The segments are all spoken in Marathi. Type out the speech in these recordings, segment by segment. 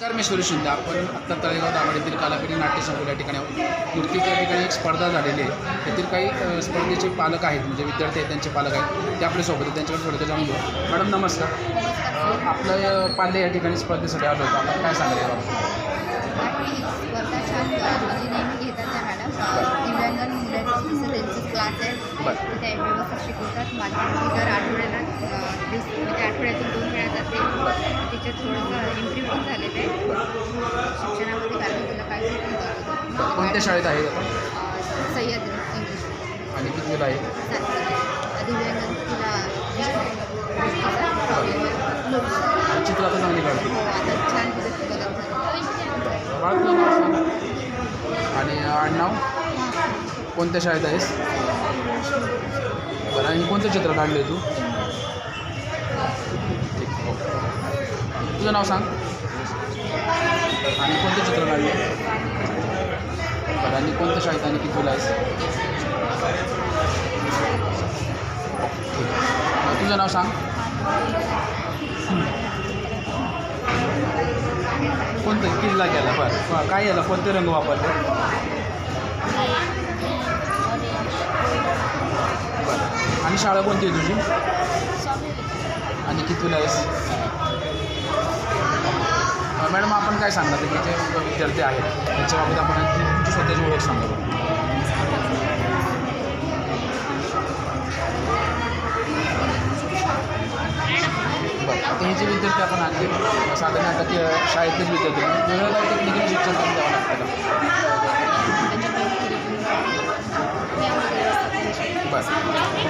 नमस्कार मी सुरेश शिंदे. आपण आत्ता तळेगाव दाभाडेतील कालापिरी नाट्यसंकुल या ठिकाणी आहोत. नुकतीच ठिकाणी एक स्पर्धा झालेली आहे. त्यातील काही स्पर्धेचे पालक आहेत म्हणजे विद्यार्थी आहेत त्यांचे पालक आहेत. ते आपल्यासोबत आहेत त्यांच्याकडे थोडं जाऊन घेऊ. मॅडम नमस्कार. आपलं पाल्य या ठिकाणी स्पर्धेसाठी आलो होतो. आपण काय सांगाल स्पर्धा छान नेहमी घेतात त्या मॅडम. दिव्यांगन क्लास व्यवस्थित शिकवतात. माझी आठवड्याला दिवस म्हणजे आठवड्यातून दोन वेळा जाते. तिच्यात थोडंसं इम्प्रूव्ह पण झालेलं आहे. शिक्षणामध्ये कारण तिला काही कोणत्या शाळेत आहे सह्याद्री इंग्लिश. आणि कितवीला आहे सातवीला. दिव्यांगन तिला दृष्टीचा प्रॉब्लेम आहे आणि चित्र आता चांगली काढते हो आता छान तिचं बदल झाला बाळ तुझं नाव सांग. आणि आडनाव कोणत्या शाळेत आहेस? बरं आणि कोणतं चित्र काढलं तू? ठीक तुझं नाव सांग. आणि कोणतं चित्र काढलं बरं आणि कोणत्या शाळेत आणि कितीला आहेस? तुझं नाव सांग. कोणतं किल्ला केला? बरं बरं काय याला? कोणते रंग वापरले? बरं शाळा कोणती आहे तुझी? आणि कितवीला आहेस? मॅडम आपण काय सांगणार? की जे विद्यार्थी आहेत. त्याच्याबाबत आपण तुमची स्वतःची ओळख सांगा बरं. आता हे जे विद्यार्थी आपण आणले साधारण आता ते शाळेतलेच विद्यार्थी वेगळं काही टेक्निकल शिक्षण पण द्यावं लागतं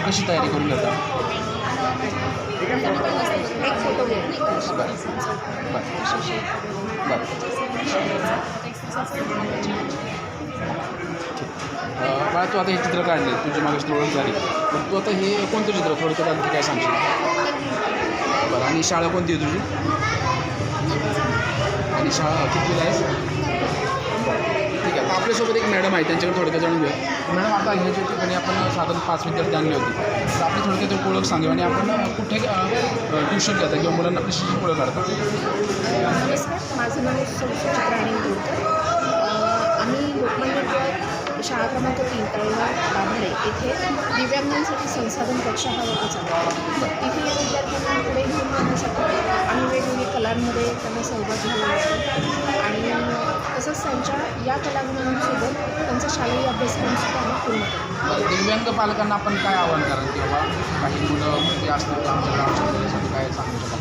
कशी तयारी करून घेता? एक तू आता हे चित्र काढले तुझी मागे ओळख झाली पण तू आता हे कोणतं चित्र थोडक्यात आणखी काय सांगशील? बरं आणि शाळा कोणती आहे तुझी? आणि शाळा कितीला आहेस? आहे आपल्यासोबत एक मॅडम आहे त्यांच्याकडे थोडक्यात जाणून घेऊ मॅडम आता ह्याच्या ठिकाणी आपण साधारण पाच विद्यार्थी आणले होते तर आपली थोडक्यात ओळख सांगू आणि आपण कुठे ट्युशन घेता किंवा मुलांना आपली शिक्षण पुढे काढतात नमस्कार माझं नाव राणी बोलतं. आम्ही लोकमान्य टिळक शाळा क्रमांक तीन तळेगाव दाभाडे येथे दिव्यांगांसाठी संसाधन कक्ष हा वर्ग चालवतो इथे या विद्यार्थ्यांना त्यांच्या या कलागुणांसोबत त्यांचा शालेय अभ्यासक्रमसुद्धा आम्ही पूर्ण करतो दिव्यांग पालकांना आपण काय आव्हान कराल की बाबा काही मुलं ते असतात आमच्या गावच्या मुलांसाठी काय सांगू शकाल?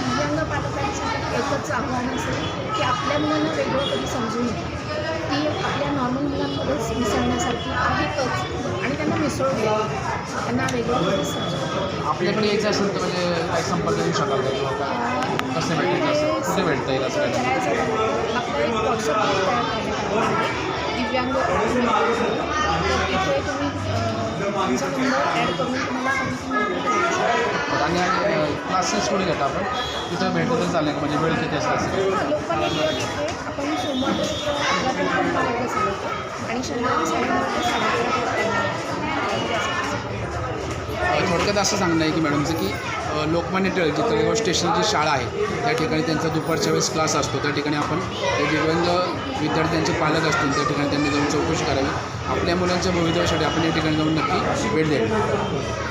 दिव्यांग पालकांसाठी एकच आव्हान असेल की आपल्या मुलांना वेगळं कधी समजून नये. ती आपल्या नॉर्मल मुलांमध्येच मिसळण्यासारखी आहेतच आणि त्यांना मिसळू द्या त्यांना वेगळं कधी समजून आपल्याकडे यायचं असेल तर म्हणजे काय संपर्क देऊ शकाल का? किंवा काय? कसं भेटायचं असेल? कुठे भेटता येईल असं काय दिव्यांग आणि क्लासेस कुठे घेता आपण? तिथं भेटलं तर चालेल म्हणजे वेळ किती असतं असं? लोकांनी थोडक्यात असं सांगणं आहे की मॅडमचं की लोकमान्य टिळक जी तळेगाव स्टेशनची शाळा आहे त्या ठिकाणी त्यांचा दुपारच्या वेळेस क्लास असतो. त्या ठिकाणी आपण ते दिव्यांग विद्यार्थ्यांचे पालक असतील त्या ठिकाणी त्यांनी जाऊन चौकशी करावी. आपल्या मुलांच्या भवितव्यासाठी आपण या ठिकाणी जाऊन नक्की भेट द्यावी.